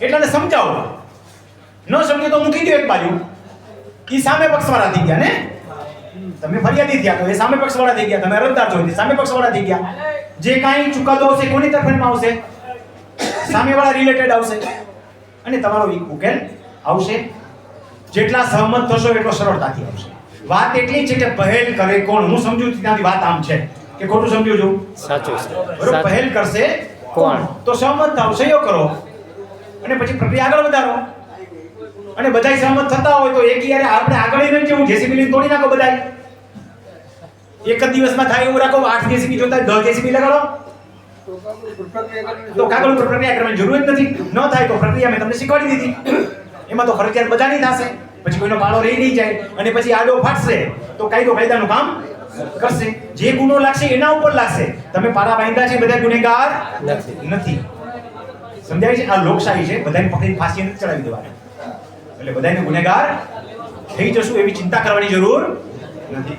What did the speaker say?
એટલે સમજાવો. ન સમજે તો મૂકી દો એક બાજુ. એ સામે પક્ષવાળા થઈ ગયા ને? તમે ફરિયાદી થયા તો એ સામે પક્ષવાળા થઈ ગયા. તમે અરજદાર છો સામે પક્ષવાળા થઈ ગયા. જે કાંઈ ચુકાદો આવશે કોની તરફેણમાં આવશે? સામેવાળા રિલેટેડ આવશે. અને તમારો ઉકેલ આવશે. જેટલા સહમત થશો એટલો સરળતાથી આવશે. વાત એટલી છે કે પહેલ કરે કોણ? હું સમજુ છું ત્યાંથી વાત આમ છે. કે ખોટું સમજુ છે? સાચું. પહેલ કરશે કોણ? તો સહમત થાવ સહયોગ કરો. અને પછી પ્રક્રિયા આગળ વધારો. અને બધાય સહમત થતા હોય તો એક યારે આપણે આગળ નહીં જવું જેસીબી લઈને તોડી નાખો બધાય. એક જ દિવસમાં થાય એવું રાખો આઠ જેસીબી જોતા દસ જેસીબી લગાડો. તો કાગળ ઉપર પ્રક્રિયા કરવાની જરૂર જ નથી. ન થાય તો પ્રક્રિયા મેં તમને શીખવાડી દીધી. એમાં તો ફરજિયાત બધાની થશે. પછી કોઈનો પાળો રહી નહીં જાય. અને પછી આડો ફાટશે. તો કાયદો કાયદાનું કામ કરશે. જે ગુનો લાગશે એના ઉપર લાગશે. તમે પાડા બાંધ્યા છે બધા ગુનેગાર. નથી. સમજાય છે? આ લોકશાહી છે. બધાને પકડીને ફાંસી નથી ચડાવી દેવાની. એટલે બધાને ગુનેગાર થઈ જશું એવી ચિંતા કરવાની જરૂર નથી.